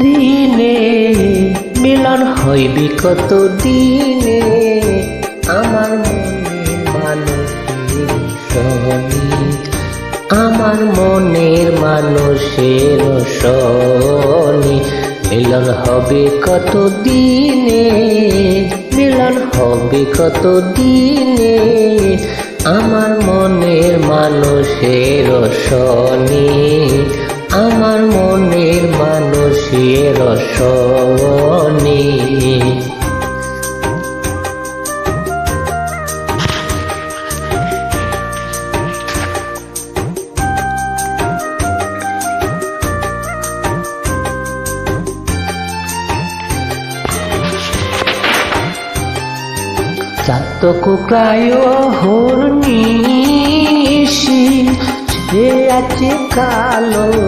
দিনে মিলন হইবি কত দিনে? আমার মনের মানুষের সনি আমার মনের মানুষের সনি মিলন হবে কত দিনে? মিলন হবে কত দিনে? আমার মনের মানুষের সনি মানুষের সনি চাতক প্রায় হরনিশি সে আছে কালো